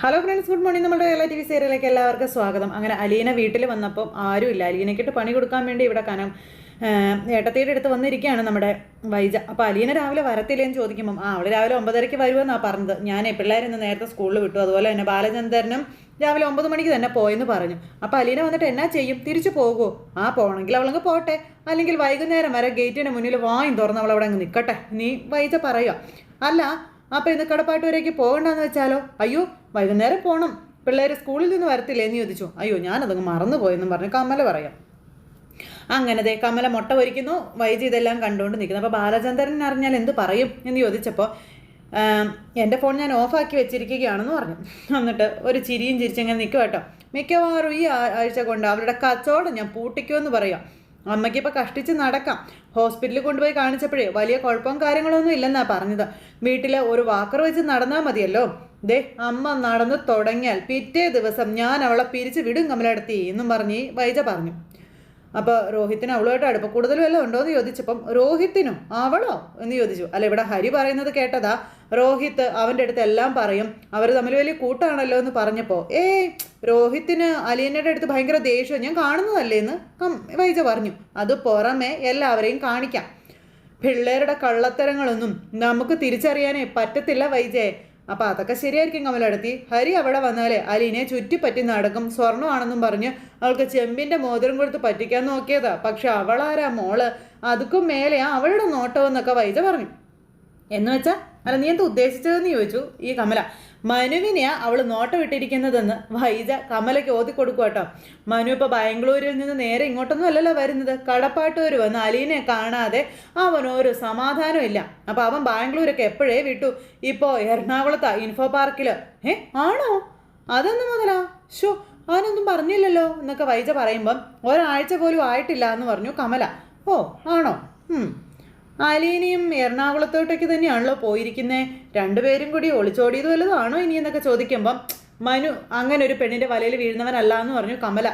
Hello friends good morning നമ്മുടെ Kerala T V സീരിയലിലേക്ക് എല്ലാവർക്കും സ്വാഗതം. അങ്ങനെ അലീന വീട്ടിൽ വന്നപ്പം ആരുമില്ല. അലീനയ്ക്കിട്ട് പണി കൊടുക്കാൻ വേണ്ടി ഇവിടെ കനം ഏട്ടത്തിയുടെ അടുത്ത് വന്നിരിക്കുകയാണ് നമ്മുടെ വൈജ. അപ്പോൾ അലീന രാവിലെ വരത്തില്ലേന്ന് ചോദിക്കുമ്പം ആ അവൾ രാവിലെ ഒമ്പതരയ്ക്ക് വരുമെന്നാണ് പറഞ്ഞത്. ഞാൻ പിള്ളേരിന്ന് നേരത്തെ സ്കൂളിൽ വിട്ടു. അതുപോലെ തന്നെ ബാലചന്ദ്രനും രാവിലെ ഒമ്പത് മണിക്ക് തന്നെ പോയെന്ന് പറഞ്ഞു. അപ്പോൾ അലീന വന്നിട്ട് എന്നാ ചെയ്യും? തിരിച്ചു പോകുമോ ആ പോകണമെങ്കിൽ അവളങ്ങ് പോട്ടെ. അല്ലെങ്കിൽ വൈകുന്നേരം വരെ ഗേറ്റിന് മുന്നിൽ വായും തുറന്ന് അവൾ അവിടെ അങ്ങ് നിൽക്കട്ടെ നീ വൈജ പറയുക അല്ല അപ്പോൾ ഇന്ന് കടപ്പാട്ടൂരേക്ക് പോകണ്ടെന്ന് വെച്ചാലോ? അയ്യോ വൈകുന്നേരം പോകണം പിള്ളേർ സ്കൂളിൽ നിന്ന് വരത്തില്ലേ എന്ന് ചോദിച്ചു. അയ്യോ ഞാനതങ്ങ് മറന്നുപോയെന്നും പറഞ്ഞു കമല പറയാം. അങ്ങനെ ദേ കമല മുട്ട പൊരിക്കുന്നു. വൈജി ഇതെല്ലാം കണ്ടുകൊണ്ട് നിൽക്കുന്നു. അപ്പോൾ ബാലചന്ദ്രൻ അറിഞ്ഞാൽ എന്ത് പറയും എന്ന് ചോദിച്ചപ്പോൾ എന്റെ ഫോൺ ഞാൻ ഓഫാക്കി വെച്ചിരിക്കുകയാണെന്ന് പറഞ്ഞു. എന്നിട്ട് ഒരു ചിരിയും ചിരിച്ചങ്ങനെ നിൽക്കും കേട്ടോ. മിക്കവാറും ഈ ആഴ്ച കൊണ്ട് അവരുടെ കച്ചവടം ഞാൻ പൂട്ടിക്കുമെന്ന് പറയാം. അമ്മയ്ക്ക് ഇപ്പോൾ കഷ്ടിച്ച് നടക്കാം. ഹോസ്പിറ്റലിൽ കൊണ്ടുപോയി കാണിച്ചപ്പോഴേ വലിയ കുഴപ്പവും കാര്യങ്ങളൊന്നും ഇല്ലെന്നാണ് പറഞ്ഞത്. വീട്ടിൽ ഒരു വാക്കർ വെച്ച് നടന്നാൽ മതിയല്ലോ. ദേ അമ്മ നടന്ന് തുടങ്ങിയാൽ പിറ്റേ ദിവസം ഞാൻ അവളെ പിരിച്ച് വിടും കമലടത്തി എന്നും പറഞ്ഞ് വൈജ പറഞ്ഞു. അപ്പോൾ രോഹിത്തിന് അവളുമായിട്ട് അടുപ്പം കൂടുതൽ വല്ലതും ഉണ്ടോ എന്ന് ചോദിച്ചപ്പം രോഹിത്തിനോ അവളോ എന്ന് ചോദിച്ചു. അല്ല ഇവിടെ ഹരി പറയുന്നത് കേട്ടതാ രോഹിത്ത് അവന്റെ അടുത്ത് എല്ലാം പറയും അവർ തമ്മിൽ വലിയ കൂട്ടാണല്ലോ എന്ന് പറഞ്ഞപ്പോൾ ഏയ് രോഹിത്തിന് അലീനയുടെ അടുത്ത് ഭയങ്കര ദേഷ്യം ഞാൻ കാണുന്നതല്ലേ എന്ന് വൈജ പറഞ്ഞു. അത് പുറമെ എല്ലാവരെയും കാണിക്കാം. പിള്ളേരുടെ കള്ളത്തരങ്ങളൊന്നും നമുക്ക് തിരിച്ചറിയാനേ പറ്റത്തില്ല വൈജയെ അപ്പൊ അതൊക്കെ ശരിയായിരിക്കും കമലടത്തി ഹരി അവിടെ വന്നാലേ അലീനെ ചുറ്റിപ്പറ്റി നടക്കും. സ്വർണമാണെന്നും പറഞ്ഞ് അവൾക്ക് ചെമ്പിന്റെ മോതിരം കൊടുത്ത് പറ്റിക്കാൻ നോക്കിയതാ. പക്ഷെ അവളാരാ മോൾ? അതുക്കും മേലെയാ അവളുടെ നോട്ടമെന്നൊക്കെ വൈജ പറഞ്ഞു. എന്ന് വെച്ചാൽ അല്ല നീ എന്താ ഉദ്ദേശിച്ചതെന്ന് ചോദിച്ചു ഈ കമല. മനുവിനെയാ അവൾ നോട്ടം ഇട്ടിരിക്കുന്നതെന്ന് വൈജ കമലയ്ക്ക് ഓതി കൊടുക്കുക കേട്ടോ മനു ഇപ്പോൾ ബാംഗ്ലൂരിൽ നിന്ന് നേരെ ഇങ്ങോട്ടൊന്നും അല്ലല്ലോ വരുന്നത്. കടപ്പാട്ടൂർ വന്ന് അലീനെ കാണാതെ അവനൊരു സമാധാനം ഇല്ല. അപ്പോൾ അവൻ ബാംഗ്ലൂരൊക്കെ എപ്പോഴേ വിട്ടു? ഇപ്പോൾ എറണാകുളത്താ ഇൻഫോ പാർക്കിൽ ഏ ആണോ? അതെന്ന് മുതലാ? ഷോ അവനൊന്നും പറഞ്ഞില്ലല്ലോ എന്നൊക്കെ വൈജ പറയുമ്പം ഒരാഴ്ച പോലും ആയിട്ടില്ല എന്ന് പറഞ്ഞു കമല. ഓ ആണോ? അലീനയും എറണാകുളത്തോട്ടേക്ക് തന്നെയാണല്ലോ പോയിരിക്കുന്നത് രണ്ടുപേരും കൂടി ഒളിച്ചോടിയത് വല്ലതാണോ ഇനി എന്നൊക്കെ ചോദിക്കുമ്പം മനു അങ്ങനെ ഒരു പെണ്ണിന്റെ വലയിൽ വീഴുന്നവനല്ല എന്ന് പറഞ്ഞു കമല.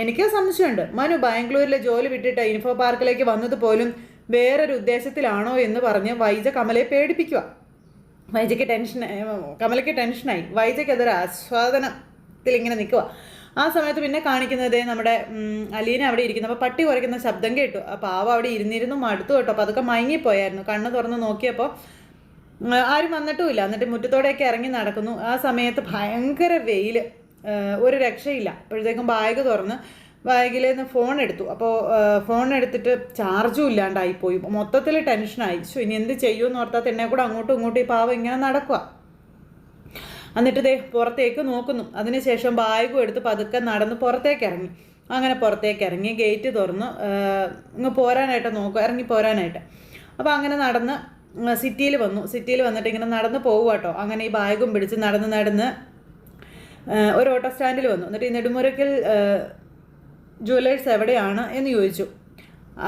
എനിക്ക് സംശയമുണ്ട്. മനു ബാംഗ്ലൂരിലെ ജോലി വിട്ടിട്ട് ഇൻഫോ പാർക്കിലേക്ക് വന്നത് പോലും വേറൊരു ഉദ്ദേശത്തിലാണോ എന്ന് പറഞ്ഞ് വൈജ കമലയെ പേടിപ്പിക്കുക വൈജയ്ക്ക് ടെൻഷൻ കമലയ്ക്ക് ടെൻഷനായി. വൈജയ്ക്ക് അതൊരു ആസ്വാദനത്തിൽ ഇങ്ങനെ നിൽക്കുക ആ സമയത്ത് പിന്നെ കാണിക്കുന്നത് നമ്മുടെ അലീന അവിടെ ഇരിക്കുന്നു. അപ്പോൾ പട്ടി കുറയ്ക്കുന്ന ശബ്ദം കേട്ടു. അപ്പോൾ പാവ അവിടെ ഇരുന്നിരുന്നു മടുത്തു കേട്ടോ. അപ്പോൾ അതൊക്കെ മയങ്ങിപ്പോയായിരുന്നു. കണ്ണ് തുറന്ന് നോക്കിയപ്പോൾ ആരും വന്നിട്ടുമില്ല. എന്നിട്ട് മുറ്റത്തോടെയൊക്കെ ഇറങ്ങി നടക്കുന്നു. ആ സമയത്ത് ഭയങ്കര വെയിൽ ഒരു രക്ഷയില്ല. അപ്പോഴത്തേക്കും ബാഗ് തുറന്ന് ബാഗിൽ നിന്ന് ഫോൺ എടുത്തു. അപ്പോൾ ഫോൺ എടുത്തിട്ട് ചാർജും ഇല്ലാണ്ടായിപ്പോയി. മൊത്തത്തിൽ ടെൻഷനായി ഇനി എന്ത് ചെയ്യുമെന്ന് ഓർത്താൽ തന്നെ കൂടെ അങ്ങോട്ടും ഇങ്ങോട്ടും ഈ പാവം ഇങ്ങനെ നടക്കുക എന്നിട്ട് ദേ പുറത്തേക്ക് നോക്കുന്നു. അതിനുശേഷം ബാഗും എടുത്ത് പതുക്കെ നടന്ന് പുറത്തേക്ക് ഇറങ്ങി. അങ്ങനെ പുറത്തേക്ക് ഇറങ്ങി ഗേറ്റ് തുറന്നു. ഇങ്ങ് പോരാനായിട്ട് നോക്കും ഇറങ്ങി പോരാനായിട്ട്. അപ്പോൾ അങ്ങനെ നടന്ന് സിറ്റിയിൽ വന്നു. സിറ്റിയിൽ വന്നിട്ട് ഇങ്ങനെ നടന്ന് പോകുക കേട്ടോ അങ്ങനെ ഈ ബാഗും പിടിച്ച് നടന്ന് നടന്ന് ഒരു ഓട്ടോ സ്റ്റാൻഡിൽ വന്നു. എന്നിട്ട് ഈ നെടുമുരക്കൽ ജുവലേഴ്സ് എവിടെയാണ് എന്ന് ചോദിച്ചു.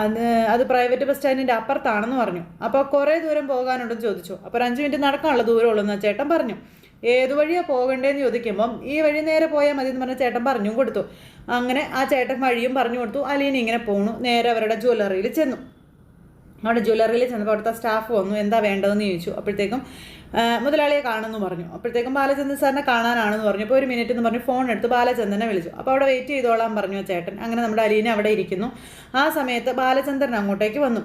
അത് അത് പ്രൈവറ്റ് ബസ് സ്റ്റാൻഡിന്റെ അപ്പുറത്താണെന്ന് പറഞ്ഞു. അപ്പോൾ കുറേ ദൂരം പോകാനുണ്ടെന്ന് ചോദിച്ചു. അപ്പോൾ ഒരു അഞ്ച് മിനിറ്റ് നടക്കാനുള്ള ദൂരമുള്ളൂ എന്ന് ചേട്ടൻ പറഞ്ഞു. ഏത് വഴിയാണ് പോകണ്ടേന്ന് ചോദിക്കുമ്പം ഈ വഴി നേരെ പോയാൽ മതി എന്ന് പറഞ്ഞ ചേട്ടൻ പറഞ്ഞും കൊടുത്തു. അങ്ങനെ ആ ചേട്ടൻ വഴിയും പറഞ്ഞു കൊടുത്തു. അലീന ഇങ്ങനെ പോണു. നേരെ അവരുടെ ജ്വല്ലറിയിൽ ചെന്നു. അവിടെ ജ്വല്ലറിയിൽ ചെന്നപ്പോൾ അവിടുത്തെ സ്റ്റാഫ് വന്നു. എന്താ വേണ്ടതെന്ന് ചോദിച്ചു. അപ്പോഴത്തേക്കും മുതലാളിയെ കാണുമെന്ന് പറഞ്ഞു. അപ്പോഴത്തേക്കും ബാലചന്ദ്രൻ സാറിനെ കാണാനാണെന്ന് പറഞ്ഞു. അപ്പോൾ ഒരു മിനിറ്റ് എന്ന് പറഞ്ഞു ഫോൺ എടുത്ത് ബാലചന്ദ്രനെ വിളിച്ചു. അപ്പോൾ അവിടെ വെയിറ്റ് ചെയ്തോളാം പറഞ്ഞു ചേട്ടൻ. അങ്ങനെ നമ്മുടെ അലീന അവിടെ ഇരിക്കുന്നു. ആ സമയത്ത് ബാലചന്ദ്രൻ അങ്ങോട്ടേക്ക് വന്നു.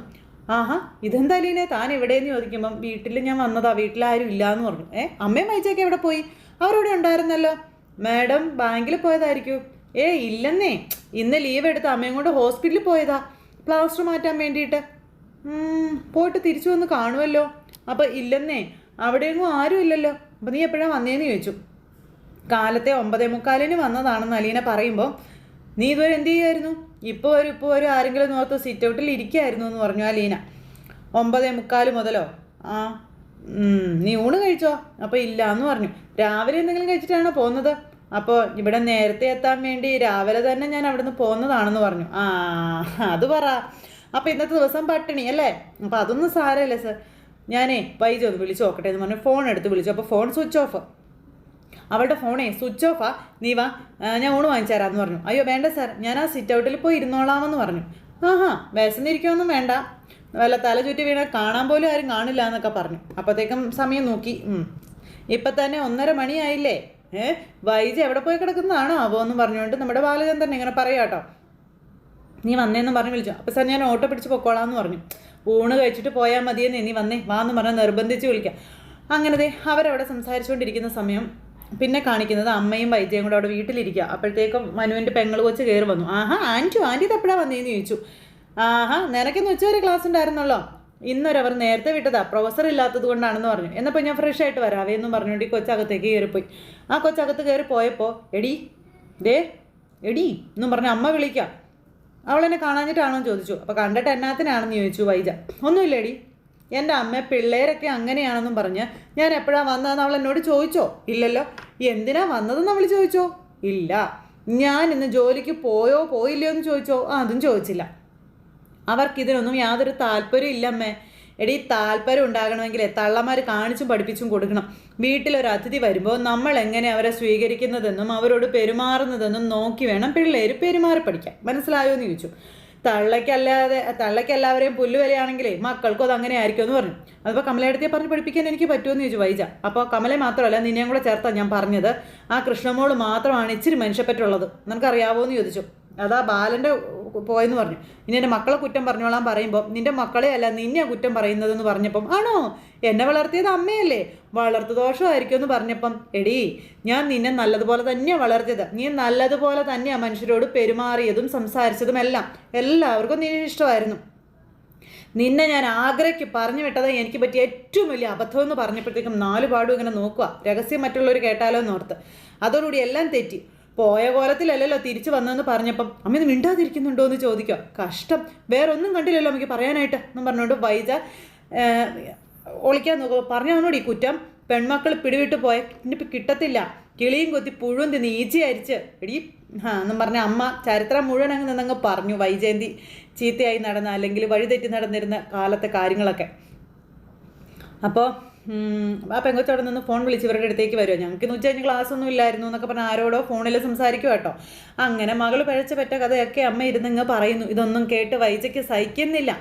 ആഹാ ഇതെന്താ അലീനെ താൻ എവിടെയെന്ന് ചോദിക്കുമ്പം വീട്ടിൽ ഞാൻ വന്നതാ വീട്ടിലാരും ഇല്ല എന്ന് പറഞ്ഞു. ഏ അമ്മയും വൈച്ചൊക്കെ എവിടെ പോയി? അവരവിടെ ഉണ്ടായിരുന്നല്ലോ. മാഡം ബാങ്കിൽ പോയതായിരിക്കും. ഏ ഇല്ലെന്നേ. ഇന്ന് ലീവ് എടുത്ത് അമ്മയും കൊണ്ട് ഹോസ്പിറ്റലിൽ പോയതാ. പ്ലാസ്റ്റർ മാറ്റാൻ വേണ്ടിയിട്ട്. പോയിട്ട് തിരിച്ചു വന്ന് കാണുമല്ലോ അപ്പം ഇല്ലെന്നേ അവിടെയെങ്ങും ആരും ഇല്ലല്ലോ. അപ്പം നീ എപ്പോഴാണ് വന്നേന്ന് ചോദിച്ചു. കാലത്തെ ഒമ്പതേ മുക്കാലിന് വന്നതാണെന്ന് അലീന പറയുമ്പോൾ നീ ഇതുവരെ എന്ത് ചെയ്യായിരുന്നു? ഇപ്പോൾ വരും ഇപ്പോൾ വരും ആരെങ്കിലും നോർത്ത് സിറ്റ് ഔട്ടിൽ ഇരിക്കായിരുന്നു എന്ന് പറഞ്ഞു അലീന ഒമ്പതേ മുക്കാൽ മുതലോ? ആ നീ ഊണ് കഴിച്ചോ? അപ്പോൾ ഇല്ല എന്ന് പറഞ്ഞു. രാവിലെ എന്തെങ്കിലും കഴിച്ചിട്ടാണോ പോകുന്നത്? അപ്പോൾ ഇവിടെ നേരത്തെ എത്താൻ വേണ്ടി രാവിലെ തന്നെ ഞാൻ അവിടുന്ന് പോകുന്നതാണെന്ന് പറഞ്ഞു. ആ അത് പറ. അപ്പോൾ ഇന്നത്തെ ദിവസം പട്ടിണി അല്ലേ? അപ്പോൾ അതൊന്നും സാരമില്ല സർ ഞാനേ വൈജി ഒന്ന് വിളിച്ച് നോക്കട്ടെ എന്ന് പറഞ്ഞു. ഫോൺ എടുത്ത് വിളിച്ചു. അപ്പോൾ ഫോൺ സ്വിച്ച് ഓഫ് അവളുടെ ഫോണേ സ്വിച്ച് ഓഫാ നീ വാ. ഞാൻ ഊണ് വാങ്ങിച്ചു തരാമെന്ന് പറഞ്ഞു. അയ്യോ വേണ്ട സാർ. ഞാൻ ആ സിറ്റ് ഔട്ടിൽ പോയി ഇരുന്നോളാമെന്ന് പറഞ്ഞു. ആഹാ വിശന്നിരിക്കുമൊന്നും വേണ്ട. വല്ല തല ചുറ്റി വീണാൽ കാണാൻ പോലും ആരും കാണില്ല എന്നൊക്കെ പറഞ്ഞു. അപ്പോഴത്തേക്കും സമയം നോക്കി. ഇപ്പം തന്നെ ഒന്നര മണിയായില്ലേ? ഏഹ് വൈജ് എവിടെ പോയി കിടക്കുന്നതാണോ അവോ എന്ന് പറഞ്ഞുകൊണ്ട് നമ്മുടെ ബാലചന്ദ്രൻ ഇങ്ങനെ പറയാട്ടോ നീ വന്നേന്ന് പറഞ്ഞ് വിളിച്ചു. അപ്പോൾ സാർ ഞാൻ ഓട്ടോ പിടിച്ച് പൊക്കോളാന്ന് പറഞ്ഞു. ഊണ് കഴിച്ചിട്ട് പോയാൽ മതിയെന്നേ നീ വന്നേ. വാന്ന് പറഞ്ഞ് നിർബന്ധിച്ച് വിളിക്കാം. അങ്ങനെ ദേ അവരവിടെ സംസാരിച്ചുകൊണ്ടിരിക്കുന്ന സമയം പിന്നെ കാണിക്കുന്നത് അമ്മയും വൈദ്യയും കൂടെ അവിടെ വീട്ടിലിരിക്കുക. അപ്പോഴത്തേക്കും മനുവിന്റെ പെങ്ങൾ കൊച്ച് കയറി വന്നു. ആഹാ ആന്റു ആന്റി ഇത് എപ്പോഴാണ് വന്നേന്ന് ചോദിച്ചു. ആഹാ നിനക്കിന്ന് ഉച്ചവരെ ക്ലാസ് ഉണ്ടായിരുന്നല്ലോ. ഇന്നൊരവർ നേരത്തെ വിട്ടതാ. പ്രൊഫസർ ഇല്ലാത്തത് കൊണ്ടാണെന്ന് പറഞ്ഞു. എന്നപ്പോൾ ഞാൻ ഫ്രഷ് ആയിട്ട് വരാവേ എന്നും പറഞ്ഞുകൊണ്ട് ഈ കൊച്ചകത്തേക്ക് കയറിപ്പോയി. ആ കൊച്ചകത്ത് കയറി പോയപ്പോൾ എടി ദേ എടി എന്നും പറഞ്ഞ് അമ്മ വിളിക്കാം. അവളെന്നെ കാണാഞ്ഞിട്ടാണോ ചോദിച്ചു. അപ്പോൾ കണ്ടിട്ട് എന്നാത്തിനാണെന്ന് ചോദിച്ചു വൈജ. ഒന്നുമില്ല ഒന്നുമില്ലേടി എന്റെ അമ്മ പിള്ളേരൊക്കെ അങ്ങനെയാണെന്നും പറഞ്ഞ് ഞാൻ എപ്പോഴാണ് വന്നതെന്ന് അവൾ എന്നോട് ചോദിച്ചോ? ഇല്ലല്ലോ. എന്തിനാ വന്നതെന്ന് അവൾ ചോദിച്ചോ? ഇല്ല. ഞാൻ ഇന്ന് ജോലിക്ക് പോയോ പോയില്ലയോ എന്ന് ചോദിച്ചോ? അതും ചോദിച്ചില്ല. അവർക്കിതിനൊന്നും യാതൊരു താല്പര്യം ഇല്ലമ്മേ എടീ താല്പര്യം ഉണ്ടാകണമെങ്കിൽ തള്ളമാർ കാണിച്ചും പഠിപ്പിച്ചും കൊടുക്കണം. വീട്ടിലൊരു അതിഥി വരുമ്പോൾ നമ്മൾ എങ്ങനെ അവരെ സ്വീകരിക്കുന്നതെന്നും അവരോട് പെരുമാറുന്നതെന്നും നോക്കി വേണം പിള്ളേർ പെരുമാറി പഠിക്കാൻ. മനസ്സിലായോ എന്ന് ചോദിച്ചു. തള്ളയ്ക്കല്ലാതെ തള്ളയ്ക്കെല്ലാവരെയും പുല്ലുവലയാണെങ്കിലേ മക്കൾക്കും അത് അങ്ങനെ ആയിരിക്കും എന്ന് പറഞ്ഞു. അതിപ്പോൾ കമലയെടുത്തിയെ പറഞ്ഞ് പഠിപ്പിക്കാൻ എനിക്ക് പറ്റുമെന്ന് ചോദിച്ചു വൈജ. അപ്പോൾ കമലെ മാത്രമല്ല നിന്നെയും കൂടെ ചേർത്താണ് ഞാൻ പറഞ്ഞത്. ആ കൃഷ്ണമോൾ മാത്രമാണ് ഇച്ചിരി മനുഷ്യപ്പറ്റുള്ളത്. നിനക്കറിയാവോ എന്ന് ചോദിച്ചു. അതാ ബാലന്റെ പോയെന്ന് പറഞ്ഞു. ഇനി എന്റെ മക്കളെ കുറ്റം പറഞ്ഞോളാൻ പറയുമ്പോൾ നിന്റെ മക്കളെ അല്ല നിന്നെ കുറ്റം പറയുന്നതെന്ന് പറഞ്ഞപ്പം ആണോ? എന്നെ വളർത്തിയത് അമ്മയല്ലേ? വളർത്തു ദോഷമായിരിക്കും എന്ന് പറഞ്ഞപ്പം എടി ഞാൻ നിന്നെ നല്ലതുപോലെ തന്നെയാണ് വളർത്തിയത്. നീ നല്ലതുപോലെ തന്നെയാണ് മനുഷ്യരോട് പെരുമാറിയതും സംസാരിച്ചതും എല്ലാം എല്ലാവർക്കും നീ ഇഷ്ടമായിരുന്നു. നിന്നെ ഞാൻ ആഗ്രഹിക്കും പറഞ്ഞു വിട്ടത് എനിക്ക് പറ്റിയ ഏറ്റവും വലിയ അബദ്ധം എന്ന് പറഞ്ഞപ്പോഴത്തേക്കും നാല് പാടും ഇങ്ങനെ നോക്കുക. രഹസ്യം മറ്റുള്ളവർ കേട്ടാലോ എന്നോർത്ത്. അതോടുകൂടി എല്ലാം തെറ്റി. പോയ കോലത്തിലല്ലല്ലോ തിരിച്ചു വന്നതെന്ന് പറഞ്ഞപ്പം അമ്മ ഇത് മിണ്ടാതിരിക്കുന്നുണ്ടോ എന്ന് ചോദിക്കുക. കഷ്ടം. വേറെ ഒന്നും കണ്ടില്ലല്ലോ നമുക്ക് പറയാനായിട്ട്. എന്നും പറഞ്ഞുകൊണ്ട് വൈജ ഒളിക്കാൻ നോക്കുക പറഞ്ഞവനോട് ഈ കുറ്റം? പെൺമക്കൾ പിടിവിട്ട് പോയ. ഇനിയിപ്പോൾ കിട്ടത്തില്ല. കിളിയും കൊത്തി പുഴുവും തിന്ന് ഈച്ചി അരിച്ച്. എടി ആ എന്നും പറഞ്ഞ അമ്മ ചരിത്രം മുഴുവൻ അങ്ങ് നിന്നങ്ങ് പറഞ്ഞു വൈജയന്തി ചീത്തയായി നടന്ന അല്ലെങ്കിൽ വഴിതെറ്റി നടന്നിരുന്ന കാലത്തെ കാര്യങ്ങളൊക്കെ. അപ്പോൾ ആ പെങ്കൊച്ചവിടെ നിന്ന് ഫോൺ വിളിച്ച് ഇവരുടെ അടുത്തേക്ക് വരുമോ ഞങ്ങൾക്ക് എന്ന് വെച്ച് കഴിഞ്ഞാൽ ക്ലാസ് ഒന്നും ഇല്ലായിരുന്നു എന്നൊക്കെ പറഞ്ഞാൽ ആരോടോ ഫോണിൽ സംസാരിക്കും കേട്ടോ. അങ്ങനെ മകൾ പഴച്ച പറ്റ കഥയൊക്കെ അമ്മ ഇരുന്നിങ്ങ് പറയുന്നു. ഇതൊന്നും കേട്ട് വൈജയ്ക്ക് സഹിക്കുന്നില്ല.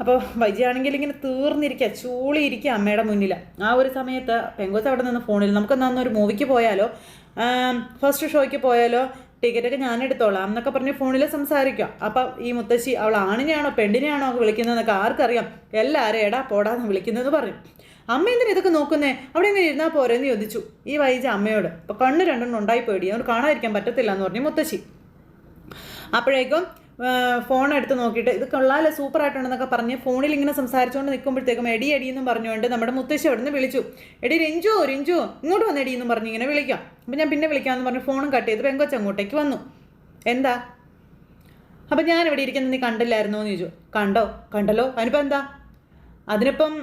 അപ്പോൾ വൈജയാണെങ്കിൽ ഇങ്ങനെ തീർന്നിരിക്കുക ചൂളിയിരിക്കുക അമ്മയുടെ മുന്നിൽ ആ ഒരു സമയത്ത് പെങ്കൊച്ച് അവിടെ നിന്ന് ഫോണിൽ നമുക്ക് ഒരു മൂവിക്ക് പോയാലോ? ഫസ്റ്റ് ഷോയ്ക്ക് പോയാലോ? ടിക്കറ്റൊക്കെ ഞാൻ എടുത്തോളാം എന്നൊക്കെ പറഞ്ഞ് ഫോണിൽ സംസാരിക്കാം അപ്പം ഈ മുത്തശ്ശി അവൾ ആണിനെയാണോ പെണ്ണിനെയാണോ വിളിക്കുന്നതെന്നൊക്കെ ആർക്കറിയാം? എല്ലാവരും എടാ പോടാന്ന് വിളിക്കുന്നതെന്ന് പറയും. അമ്മ എന്തിനാ ഇതൊക്കെ നോക്കുന്നേ? അവിടെ ഇങ്ങനെ ഇരുന്നാൽ പോരെന്ന് ചോദിച്ചു. ഈ വൈജ അമ്മയോട് അപ്പോൾ കണ്ണ് രണ്ടെണ്ണം ഉണ്ടായി പേടി. അതുകൊണ്ട് കാണാതിരിക്കാൻ പറ്റത്തില്ല എന്ന് പറഞ്ഞു മുത്തശ്ശി. അപ്പോഴേക്കും ഫോൺ എടുത്ത് നോക്കിയിട്ട് ഇത് കൊള്ളാലോ സൂപ്പർ ആയിട്ടുണ്ടെന്നൊക്കെ പറഞ്ഞ് ഫോണിൽ ഇങ്ങനെ സംസാരിച്ചുകൊണ്ട് നിൽക്കുമ്പോഴത്തേക്കും എടി എടി എന്നും പറഞ്ഞുകൊണ്ട് നമ്മുടെ മുത്തശ്ശി അവിടെ നിന്ന് വിളിച്ചു. എടി രഞ്ജു രഞ്ജു ഇങ്ങോട്ട് വന്ന് എടി എന്നും പറഞ്ഞ് ഇങ്ങനെ വിളിക്കാം. അപ്പം ഞാൻ പിന്നെ വിളിക്കാമെന്ന് പറഞ്ഞ് ഫോണും കട്ട് ചെയ്ത് പെങ്കൊച്ച അങ്ങോട്ടേക്ക് വന്നു. എന്താ? അപ്പം ഞാൻ ഇവിടെ ഇരിക്കുന്നത് നീ കണ്ടില്ലായിരുന്നോ? എന്ന് ചോദിച്ചു. കണ്ടോ? കണ്ടല്ലോ. അതിനിപ്പോൾ എന്താ? അതിനിപ്പം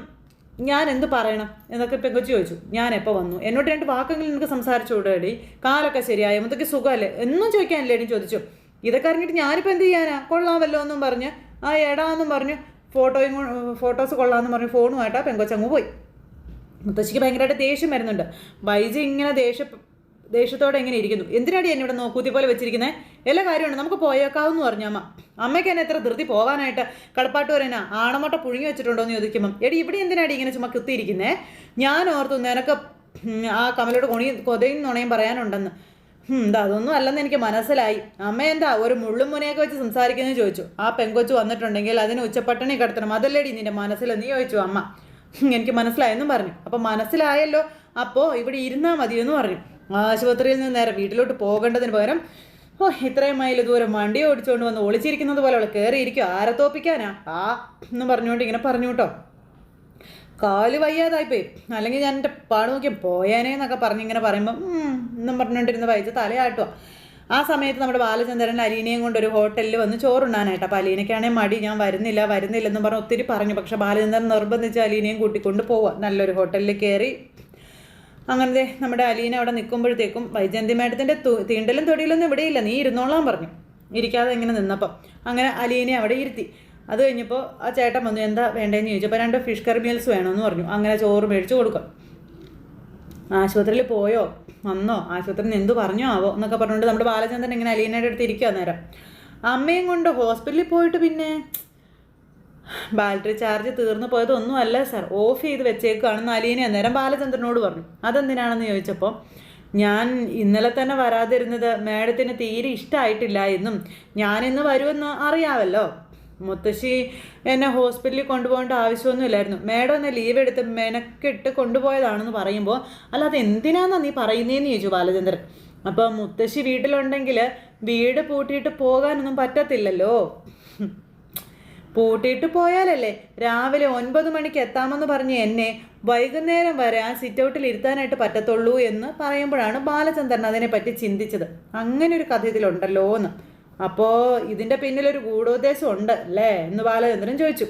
ഞാൻ എന്ത് പറയണം? എന്നൊക്കെ പെങ്കൊച്ചി ചോദിച്ചു. ഞാൻ എപ്പോൾ വന്നു. എന്നോട് രണ്ട് വാക്കെങ്കിലും നിനക്ക് സംസാരിച്ചു വിടേടി കാലൊക്കെ ശരിയായി. മുത്തക്ക് സുഖമല്ലേ? എന്നും ചോദിക്കാനില്ലേ എടി ചോദിച്ചു. ഇതൊക്കെ അറിഞ്ഞിട്ട് ഞാനിപ്പോൾ എന്ത് ചെയ്യാനാ? കൊള്ളാമല്ലോ എന്നും പറഞ്ഞ്. ആ എടാന്നും പറഞ്ഞു ഫോട്ടോയും ഫോട്ടോസ് കൊള്ളാമെന്ന് പറഞ്ഞ് ഫോണുമായിട്ട് പെങ്കൊച്ചങ്ങ് പോയി. മുത്തശ്ശിക്ക് ഭയങ്കരമായിട്ട് ദേഷ്യം വരുന്നുണ്ട്. ബൈജി ഇങ്ങനെ ദേഷ്യ ദേഷ്യത്തോടെ ഇങ്ങനെ ഇരിക്കുന്നു. എന്തിനാടി എന്നെ ഇവിടെ നോക്കൂത്തി പോലെ വെച്ചിരിക്കുന്നത് എല്ലാ കാര്യമുണ്ട് നമുക്ക് പോയേക്കാവെന്ന് പറഞ്ഞു അമ്മ അമ്മയ്ക്ക് എന്നെ എത്ര ധൃതി പോകാനായിട്ട് കടപ്പാട്ട് വരാനാ ആണമൊട്ട പുഴുങ്ങി വെച്ചിട്ടുണ്ടോ എന്ന് ചോദിക്കുമ്പം എടി ഇവിടെ എന്തിനാടി ഇങ്ങനെ ചുമ കുത്തിയിരിക്കുന്നേ? ഞാൻ ഓർത്തു നിനക്ക് ആ കമലോട് കൊണി കൊതയും നുണയും പറയാനുണ്ടെന്ന്. എന്താ അതൊന്നും അല്ലെന്ന് എനിക്ക് മനസ്സിലായി. അമ്മ എന്താ ഒരു മുള്ളും മുനയൊക്കെ വെച്ച് സംസാരിക്കുന്നു ചോദിച്ചു. ആ പെങ്കൊച്ചു വന്നിട്ടുണ്ടെങ്കിൽ അതിന് ഉച്ചപ്പട്ടണി കിടത്തണം. അതല്ലേടി നിന്റെ മനസ്സിലെന്ന് ചോദിച്ചു അമ്മ. എനിക്ക് മനസ്സിലായെന്നും പറഞ്ഞു. അപ്പം മനസ്സിലായല്ലോ. അപ്പോൾ ഇവിടെ ഇരുന്നാൽ മതിയെന്ന് പറഞ്ഞു. ആശുപത്രിയിൽ നിന്ന് നേരെ വീട്ടിലോട്ട് പോകേണ്ടതിന് പകരം ഓ ഇത്രയും മൈൽ ദൂരം വണ്ടി ഓടിച്ചുകൊണ്ട് വന്ന് ഒളിച്ചിരിക്കുന്നത് പോലെ അവൾ കയറിയിരിക്കും ആരെ തോപ്പിക്കാനാ? ആ എന്ന് പറഞ്ഞുകൊണ്ട് ഇങ്ങനെ പറഞ്ഞു കേട്ടോ. കാൽ വയ്യാതായിപ്പോയി. അല്ലെങ്കിൽ ഞാൻ എന്റെ പാട് നോക്കി പോയാനേ എന്നൊക്കെ പറഞ്ഞ് ഇങ്ങനെ പറയുമ്പോൾ എന്നും പറഞ്ഞുകൊണ്ടിരുന്ന വായിച്ച് തലയാട്ടുക ആ സമയത്ത് നമ്മുടെ ബാലചന്ദ്രൻ അലീനയും കൊണ്ട് ഒരു ഹോട്ടലിൽ വന്ന് ചോറുണ്ണാനായിട്ട്. അപ്പോൾ അലീനയ്ക്കാണെങ്കിൽ മടി ഞാൻ വരുന്നില്ല വരുന്നില്ലെന്നും പറഞ്ഞ് ഒത്തിരി പറഞ്ഞു. പക്ഷേ ബാലചന്ദ്രൻ നിർബന്ധിച്ച് അലീനയും കൂട്ടിക്കൊണ്ട് പോവുക നല്ലൊരു ഹോട്ടലിൽ കയറി അങ്ങനെ നമ്മുടെ അലീന അവിടെ നിൽക്കുമ്പോഴത്തേക്കും വൈജയന്തി മേഡത്തിന്റെ തീണ്ടലും തൊടിയിലൊന്നും ഇവിടെയില്ല നീ ഇരുന്നോളാൻ പറഞ്ഞു. ഇരിക്കാതെ ഇങ്ങനെ നിന്നപ്പം. അങ്ങനെ അലീനെ അവിടെ ഇരുത്തി. അത് കഴിഞ്ഞപ്പോൾ ആ ചേട്ടൻ വന്നു എന്താ വേണ്ടതെന്ന് ചോദിച്ചപ്പോൾ രണ്ട് ഫിഷ് കറി മീൽസ് വേണമെന്ന് പറഞ്ഞു. അങ്ങനെ ചോറ് മേടിച്ചു കൊടുക്കാം. ആശുപത്രിയിൽ പോയോ? വന്നോ? ആശുപത്രിയിൽ എന്ത് പറഞ്ഞോ ആവോ? എന്നൊക്കെ പറഞ്ഞുകൊണ്ട് നമ്മുടെ ബാലചന്ദ്രൻ ഇങ്ങനെ അലീനയുടെ അടുത്ത് ഇരിക്കുക നേരം. അമ്മയും കൊണ്ട് ഹോസ്പിറ്റലിൽ പോയിട്ട് പിന്നെ ബാറ്ററി ചാർജ് തീർന്നു പോയതൊന്നുമല്ല സർ. ഓഫ് ചെയ്ത് വെച്ചേക്കുകയാണെന്ന് അലീന അന്നേരം ബാലചന്ദ്രനോട് പറഞ്ഞു. അതെന്തിനാണെന്ന് ചോദിച്ചപ്പോൾ ഞാൻ ഇന്നലെ തന്നെ വരാതിരുന്നത് മാഡത്തിന് തീരെ ഇഷ്ടമായിട്ടില്ല എന്നും ഞാനിന്ന് വരുമെന്ന് അറിയാമല്ലോ മുത്തശ്ശി എന്നെ ഹോസ്പിറ്റലിൽ കൊണ്ടുപോകേണ്ട ആവശ്യമൊന്നുമില്ലായിരുന്നു. മാഡം എന്നെ ലീവ് എടുത്ത് മെനക്കെട്ട് കൊണ്ടുപോയതാണെന്ന് പറയുമ്പോൾ അല്ല അത് എന്തിനാന്നാ നീ പറയുന്നതെന്ന് ചോദിച്ചു ബാലചന്ദ്രൻ. അപ്പോൾ മുത്തശ്ശി വീട്ടിലുണ്ടെങ്കിൽ വീട് പൂട്ടിയിട്ട് പോകാനൊന്നും പറ്റത്തില്ലല്ലോ. പൂട്ടിയിട്ട് പോയാലല്ലേ? രാവിലെ ഒൻപത് മണിക്ക് എത്താമെന്ന് പറഞ്ഞ് എന്നെ വൈകുന്നേരം വരെ ആ സിറ്റ് ഔട്ടിൽ ഇരുത്താനായിട്ട് പറ്റത്തുള്ളൂ എന്ന് പറയുമ്പോഴാണ് ബാലചന്ദ്രൻ അതിനെപ്പറ്റി ചിന്തിച്ചത്. അങ്ങനെ ഒരു കഥ ഇതിലുണ്ടല്ലോ എന്ന്. അപ്പോൾ ഇതിന്റെ പിന്നിലൊരു ഗൂഢോദ്ദേശം ഉണ്ട് അല്ലേ? എന്ന് ബാലചന്ദ്രൻ ചോദിച്ചു.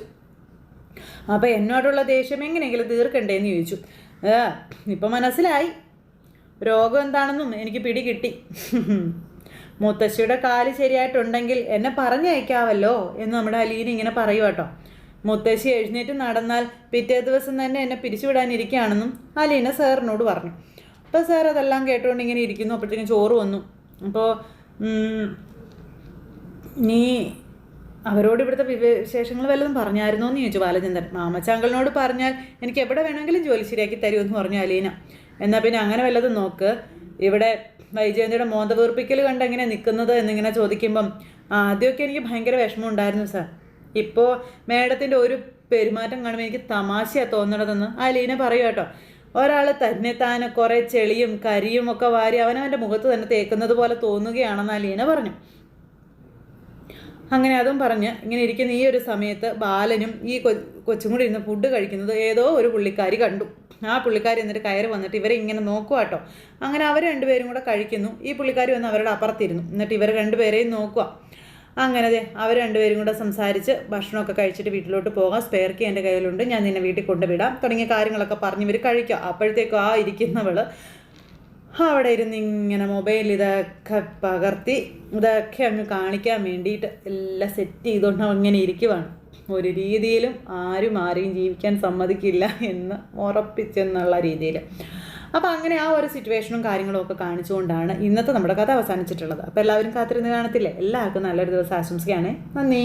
അപ്പോൾ എന്നോടുള്ള ദേഷ്യം എങ്ങനെയെങ്കിലും തീർക്കണ്ടേന്ന് ചോദിച്ചു. ഏ ഇപ്പം മനസ്സിലായി. രോഗം എന്താണെന്നും എനിക്ക് പിടി കിട്ടി. മുത്തശ്ശിയുടെ കാൽ ശരിയായിട്ടുണ്ടെങ്കിൽ എന്നെ പറഞ്ഞയക്കാവല്ലോ എന്ന് നമ്മുടെ അലീന ഇങ്ങനെ പറയൂ കേട്ടോ. മുത്തശ്ശി എഴുന്നേറ്റ് നടന്നാൽ പിറ്റേ ദിവസം തന്നെ എന്നെ പിരിച്ചുവിടാനിരിക്കുകയാണെന്നും അലീന സാറിനോട് പറഞ്ഞു. അപ്പോൾ സാർ അതെല്ലാം കേട്ടുകൊണ്ട് ഇങ്ങനെ ഇരിക്കുന്നു. അപ്പോഴത്തേക്കും ചോറ് വന്നു. അപ്പോൾ നീ അവരോട് ഇവിടുത്തെ വിശേഷങ്ങൾ വല്ലതും പറഞ്ഞായിരുന്നോ എന്ന് ചോദിച്ചു ബാലചന്ദ്രൻ. മാമച്ചാങ്കളിനോട് പറഞ്ഞാൽ എനിക്ക് എവിടെ വേണമെങ്കിലും ജോലി ശരിയാക്കി തരുമെന്ന് പറഞ്ഞു അലീന. എന്നാൽ പിന്നെ അങ്ങനെ വല്ലതും നോക്ക്. ഇവിടെ വൈജയന്തിയുടെ മോന്ത വീർപ്പിക്കൽ കണ്ട് എങ്ങനെ നിൽക്കുന്നത് എന്നിങ്ങനെ ചോദിക്കുമ്പം ആദ്യമൊക്കെ എനിക്ക് ഭയങ്കര വിഷമം ഉണ്ടായിരുന്നു സാർ. ഇപ്പോൾ മേഡത്തിന്റെ ഒരു പെരുമാറ്റം കാണുമ്പോൾ എനിക്ക് തമാശയാണ് തോന്നണതെന്ന്. ആ ലീന പറയൂ കേട്ടോ. ഒരാൾ തന്നെ താൻ കുറേ ചെളിയും കരിയും ഒക്കെ വാരി അവനവന്റെ മുഖത്ത് തന്നെ തേക്കുന്നത് പോലെ തോന്നുകയാണെന്ന് ആ ലീന പറഞ്ഞു. അങ്ങനെ അതും പറഞ്ഞ് ഇങ്ങനെ ഇരിക്കുന്ന ഈ ഒരു സമയത്ത് ബാലനും ഈ കൊച്ചും കൂടി ഇരുന്ന് ഫുഡ് കഴിക്കുന്നത് ഏതോ ഒരു പുള്ളിക്കാരി കണ്ടു. ആ പുള്ളിക്കാരി എന്നിട്ട് കയറി വന്നിട്ട് ഇവരെ ഇങ്ങനെ നോക്കുക കേട്ടോ അങ്ങനെ അവർ രണ്ടുപേരും കൂടെ കഴിക്കുന്നു. ഈ പുള്ളിക്കാരി വന്ന് അവരുടെ അപ്പുറത്തിരുന്നു. എന്നിട്ട് ഇവർ രണ്ടുപേരെയും നോക്കുക അങ്ങനെ അവർ രണ്ടുപേരും കൂടെ സംസാരിച്ച് ഭക്ഷണമൊക്കെ കഴിച്ചിട്ട് വീട്ടിലോട്ട് പോകാം. സ്പെയർ കീ എന്റെ കയ്യിലുണ്ട്. ഞാൻ നിന്നെ വീട്ടിൽ കൊണ്ടുവിടാം. തുടങ്ങിയ കാര്യങ്ങളൊക്കെ പറഞ്ഞ് ഇവർ കഴിക്കുക അപ്പോഴത്തേക്കും ആ ഇരിക്കുന്നവൾ അവിടെ ഇരുന്ന് ഇങ്ങനെ മൊബൈൽ ഇതൊക്കെ പകർത്തി ഇതൊക്കെ അങ്ങ് കാണിക്കാൻ വേണ്ടിയിട്ട് എല്ലാം സെറ്റ് ചെയ്തുകൊണ്ട് അങ്ങനെ ഇരിക്കുവാണ്. ഒരു രീതിയിലും ആരും ആരെയും ജീവിക്കാൻ സമ്മതിക്കില്ല എന്ന് ഉറപ്പിച്ചെന്നുള്ള രീതിയിൽ അപ്പോൾ അങ്ങനെ ആ ഒരു സിറ്റുവേഷനും കാര്യങ്ങളും ഒക്കെ കാണിച്ചുകൊണ്ടാണ് ഇന്നത്തെ നമ്മുടെ കഥ അവസാനിച്ചിട്ടുള്ളത്. അപ്പോൾ എല്ലാവരും കാത്തിരുന്ന് കാണത്തില്ലേ? എല്ലാവർക്കും നല്ലൊരു ദിവസം ആശംസിക്കുകയാണ്. നന്ദി.